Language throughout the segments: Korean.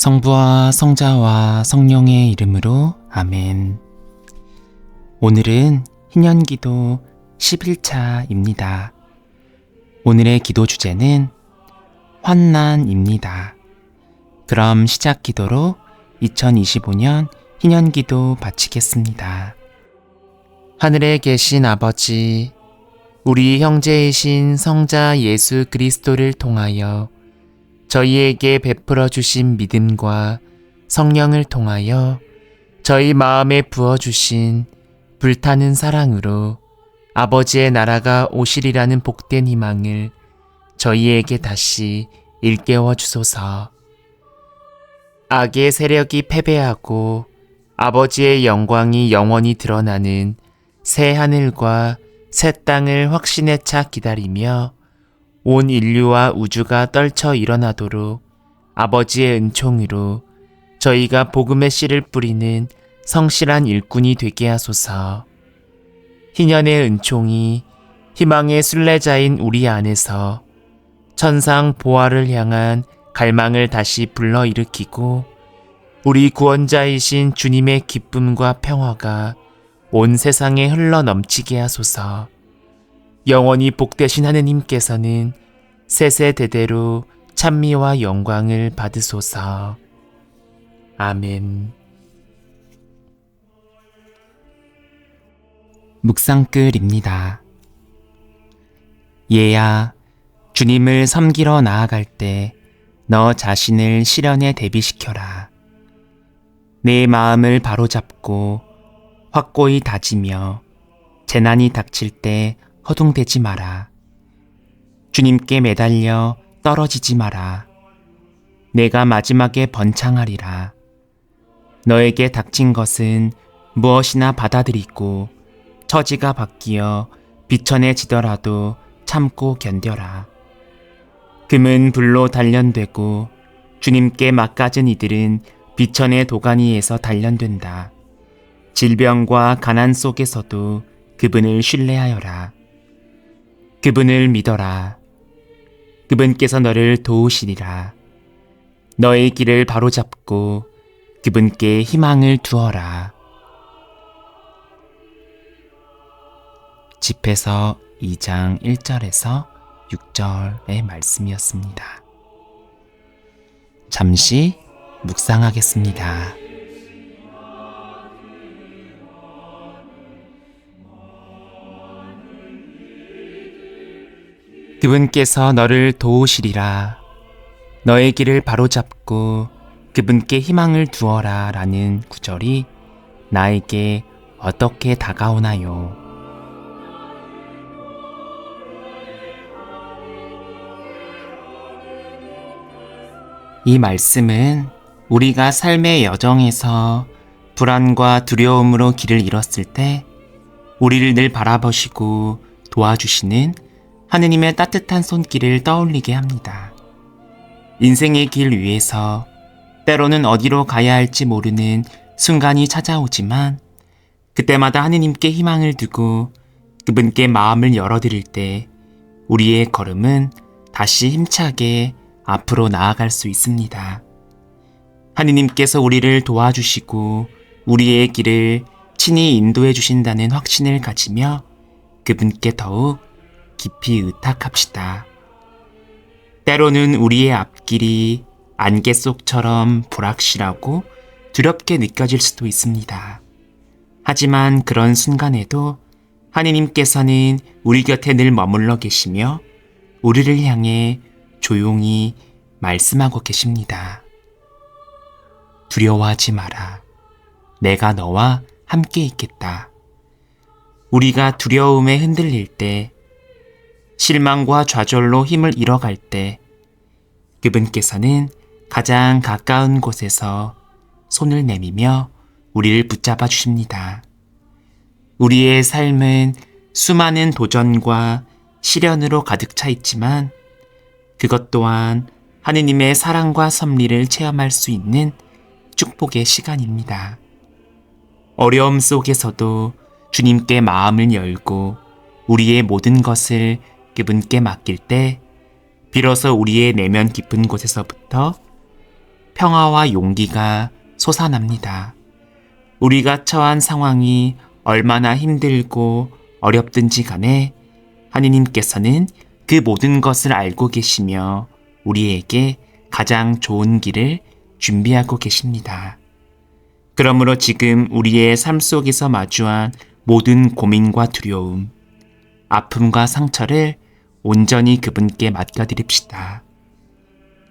성부와 성자와 성령의 이름으로 아멘. 오늘은 희년기도 11차입니다. 오늘의 기도 주제는 환난입니다. 그럼 시작 기도로 2025년 희년기도 바치겠습니다. 하늘에 계신 아버지, 우리 형제이신 성자 예수 그리스도를 통하여 저희에게 베풀어 주신 믿음과 성령을 통하여 저희 마음에 부어 주신 불타는 사랑으로 아버지의 나라가 오시리라는 복된 희망을 저희에게 다시 일깨워 주소서. 악의 세력이 패배하고 아버지의 영광이 영원히 드러나는 새 하늘과 새 땅을 확신에 차 기다리며 온 인류와 우주가 떨쳐 일어나도록 아버지의 은총으로 저희가 복음의 씨를 뿌리는 성실한 일꾼이 되게 하소서. 희년의 은총이 희망의 순례자인 우리 안에서 천상 보화를 향한 갈망을 다시 불러일으키고 우리 구원자이신 주님의 기쁨과 평화가 온 세상에 흘러 넘치게 하소서. 영원히 복되신 하느님께서는 세세대대로 찬미와 영광을 받으소서. 아멘. 묵상글입니다. 얘야, 주님을 섬기러 나아갈 때 너 자신을 시련에 대비시켜라. 내 마음을 바로잡고 확고히 다지며 재난이 닥칠 때 허둥대지 마라. 주님께 매달려 떨어지지 마라. 내가 마지막에 번창하리라. 너에게 닥친 것은 무엇이나 받아들이고 처지가 바뀌어 비천해지더라도 참고 견뎌라. 금은 불로 단련되고 주님께 막가진 이들은 비천의 도가니에서 단련된다. 질병과 가난 속에서도 그분을 신뢰하여라. 그분을 믿어라. 그분께서 너를 도우시리라. 너의 길을 바로잡고 그분께 희망을 두어라. 집에서 2장 1절에서 6절의 말씀이었습니다. 잠시 묵상하겠습니다. 그분께서 너를 도우시리라. 너의 길을 바로잡고 그분께 희망을 두어라 라는 구절이 나에게 어떻게 다가오나요? 이 말씀은 우리가 삶의 여정에서 불안과 두려움으로 길을 잃었을 때 우리를 늘 바라보시고 도와주시는 하느님의 따뜻한 손길을 떠올리게 합니다. 인생의 길 위에서 때로는 어디로 가야 할지 모르는 순간이 찾아오지만 그때마다 하느님께 희망을 두고 그분께 마음을 열어드릴 때 우리의 걸음은 다시 힘차게 앞으로 나아갈 수 있습니다. 하느님께서 우리를 도와주시고 우리의 길을 친히 인도해 주신다는 확신을 가지며 그분께 더욱 깊이 의탁합시다. 때로는 우리의 앞길이 안개 속처럼 불확실하고 두렵게 느껴질 수도 있습니다. 하지만 그런 순간에도 하느님께서는 우리 곁에 늘 머물러 계시며 우리를 향해 조용히 말씀하고 계십니다. 두려워하지 마라. 내가 너와 함께 있겠다. 우리가 두려움에 흔들릴 때 실망과 좌절로 힘을 잃어갈 때 그분께서는 가장 가까운 곳에서 손을 내미며 우리를 붙잡아 주십니다. 우리의 삶은 수많은 도전과 시련으로 가득 차 있지만 그것 또한 하느님의 사랑과 섭리를 체험할 수 있는 축복의 시간입니다. 어려움 속에서도 주님께 마음을 열고 우리의 모든 것을 그분께 맡길 때 비로소 우리의 내면 깊은 곳에서부터 평화와 용기가 솟아납니다. 우리가 처한 상황이 얼마나 힘들고 어렵든지 간에 하느님께서는 그 모든 것을 알고 계시며 우리에게 가장 좋은 길을 준비하고 계십니다. 그러므로 지금 우리의 삶 속에서 마주한 모든 고민과 두려움, 아픔과 상처를 온전히 그분께 맡겨드립시다.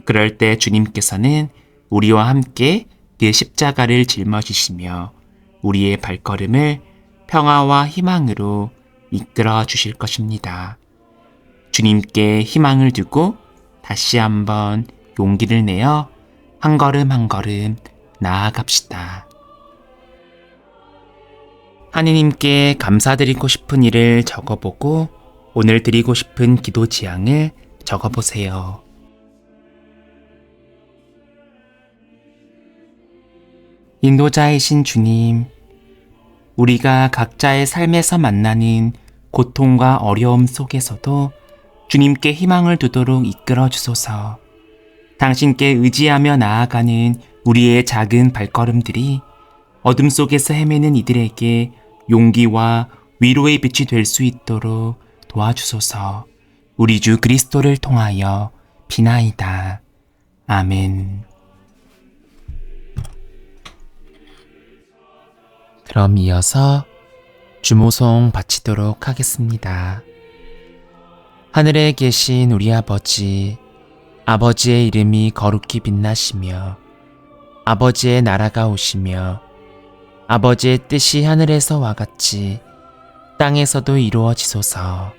그럴 때 주님께서는 우리와 함께 그 십자가를 짊어지시며 우리의 발걸음을 평화와 희망으로 이끌어 주실 것입니다. 주님께 희망을 두고 다시 한번 용기를 내어 한 걸음 한 걸음 나아갑시다. 하느님께 감사드리고 싶은 일을 적어보고 오늘 드리고 싶은 기도 지향을 적어 보세요. 인도자이신 주님, 우리가 각자의 삶에서 만나는 고통과 어려움 속에서도 주님께 희망을 두도록 이끌어 주소서. 당신께 의지하며 나아가는 우리의 작은 발걸음들이 어둠 속에서 헤매는 이들에게 용기와 위로의 빛이 될 수 있도록 도와주소서. 우리 주 그리스도를 통하여 비나이다. 아멘. 그럼 이어서 주모송 바치도록 하겠습니다. 하늘에 계신 우리 아버지, 아버지의 이름이 거룩히 빛나시며, 아버지의 나라가 오시며, 아버지의 뜻이 하늘에서와 같이 땅에서도 이루어지소서.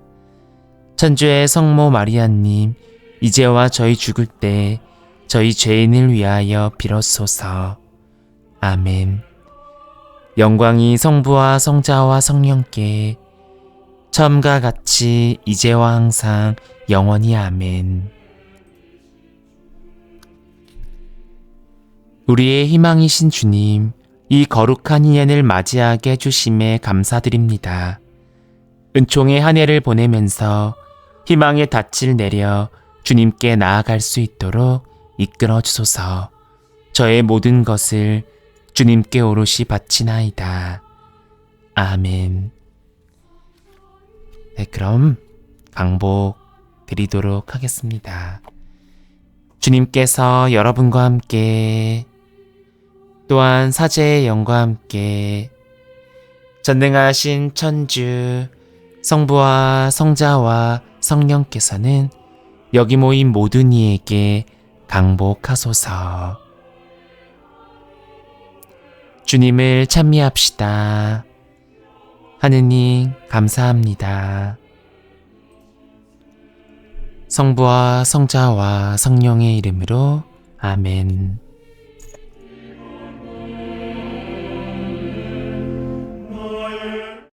천주의 성모 마리아님, 이제와 저희 죽을 때 저희 죄인을 위하여 빌었소서. 아멘. 영광이 성부와 성자와 성령께 처음과 같이 이제와 항상 영원히 아멘. 우리의 희망이신 주님, 이 거룩한 인연을 맞이하게 해주심에 감사드립니다. 은총의 한 해를 보내면서 희망의 닻을 내려 주님께 나아갈 수 있도록 이끌어 주소서. 저의 모든 것을 주님께 오롯이 바치나이다. 아멘. 네, 그럼 강복 드리도록 하겠습니다. 주님께서 여러분과 함께 또한 사제의 영과 함께 전능하신 천주 성부와 성자와 성령께서는 여기 모인 모든 이에게 강복하소서. 주님을 찬미합시다. 하느님, 감사합니다. 성부와 성자와 성령의 이름으로 아멘.